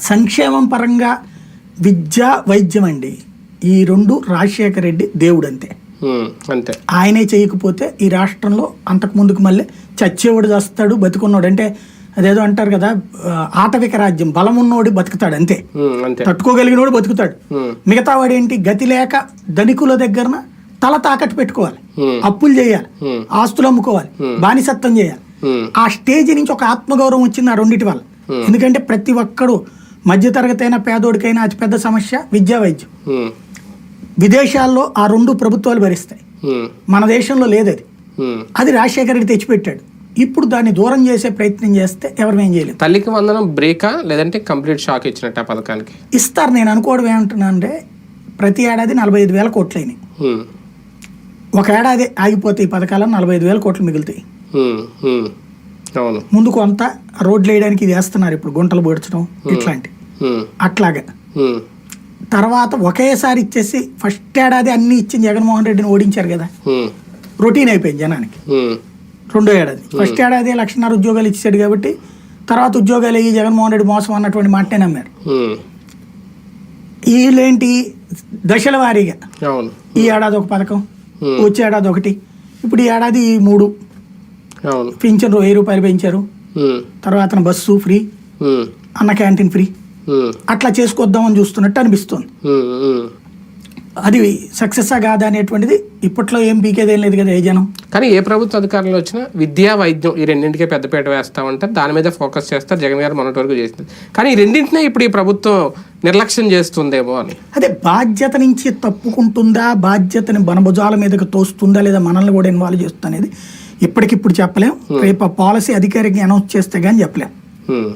సంక్షేమం పరంగా విద్య వైద్యం అండి. ఈ రెండు రాజశేఖర రెడ్డి దేవుడు అంతే అంతే. ఆయనే చేయకపోతే ఈ రాష్ట్రంలో అంతకు ముందుకు మళ్ళీ చచ్చేవాడు చేస్తాడు బతుకున్నాడు. అంటే అదేదో అంటారు కదా ఆటవిక రాజ్యం. బలం ఉన్నోడు బతుకుతాడు అంతే. తట్టుకోగలిగినోడు బతుకుతాడు. మిగతా వాడు ఏంటి గతి లేక ధనికుల దగ్గరన తల తాకట్టు పెట్టుకోవాలి. అప్పులు చేయాలి. ఆస్తులు అమ్ముకోవాలి. బానిసత్వం చేయాలి. ఆ స్టేజ్ నుంచి ఒక ఆత్మగౌరవం వచ్చింది ఆ రెండిటి వల్ల. ఎందుకంటే ప్రతి ఒక్కడు మధ్యతరగతి అయినా పేదోడికైనా అతిపెద్ద సమస్య విద్యా వైద్యం. ఉమ్, విదేశాల్లో ఆ రెండు ప్రభుత్వాలు భరిస్తాయి. ఉమ్, మన దేశంలో లేదు అది. అది రాజశేఖర రెడ్డి తెచ్చిపెట్టాడు. ఇప్పుడు దాన్ని దూరం చేసే ప్రయత్నం చేస్తే ఎవరు ఏం చేయలేము తల్లికి వందనం బ్రేకా లేదంటే కంప్లీట్ షాక్ ఇచ్చినట్టు ఆ పథకానికి? ఇస్తారు నేను అనుకోవడం ఏమంటున్నా అంటే ప్రతి ఏడాది నలభై ఐదు వేల కోట్లు అయినాయి ఉమ్, ఒక ఏడాది ఆగిపోతే ఈ పథకాలను నలభై ఐదు వేల కోట్లు మిగులుతాయి. ముందు కొంత రోడ్లు వేయడానికి ఇది వేస్తున్నారు ఇప్పుడు గుంటలు పొడ్చడం ఇట్లాంటి. అట్లాగా. తర్వాత ఒకేసారి ఇచ్చేసి ఫస్ట్ ఏడాది అన్ని ఇచ్చిన జగన్మోహన్ రెడ్డిని ఓడించారు కదా. రొటీన్ అయిపోయింది జనానికి. రెండో ఏడాది. ఫస్ట్ ఏడాది లక్షన్నర ఉద్యోగాలు ఇచ్చాడు కాబట్టి తర్వాత ఉద్యోగాలు అయ్యి జగన్మోహన్ రెడ్డి మోసం అన్నటువంటి మాటనే నమ్మారు. వీళ్ళేంటి? దశల వారీగా. ఈ ఏడాది ఒక పథకం. వచ్చే ఏడాది ఒకటి ఇప్పుడు ఈ ఏడాది ఈ మూడు. పింఛన్ వెయ్యి రూపాయలు పెంచారు. తర్వాత bus free Anna canteen free. అట్లా చేసుకొద్దామని చూస్తున్నట్టు అనిపిస్తుంది. అది సక్సెస్ కాదా అనేటువంటిది ఇప్పట్లో ఏం పీకేదేం లేదు కదా ఏ జనం. కానీ ఏ ప్రభుత్వ అధికారంలో వచ్చినా విద్యా వైద్యం ఈ రెండింటికే పెద్దపీట వేస్తామంటే దాని మీద ఫోకస్ చేస్తారు జగన్ గారు మొన్నటి వరకు చేసింది. కానీ ఈ రెండింటినే ఇప్పుడు ఈ ప్రభుత్వం నిర్లక్ష్యం చేస్తుందేమో అని. అదే బాధ్యత నుంచి తప్పుకుంటుందా బాధ్యతని బనభుజాల మీదకి తోస్తుందా లేదా మనల్ని కూడా ఇన్వాల్వ్ చేస్తుంది అనేది ఇప్పటికిప్పుడు చెప్పలేం. రేపు ఆ పాలసీ అధికారికంగా అనౌన్స్ చేస్తే కానీ చెప్పలేం. ఉమ్.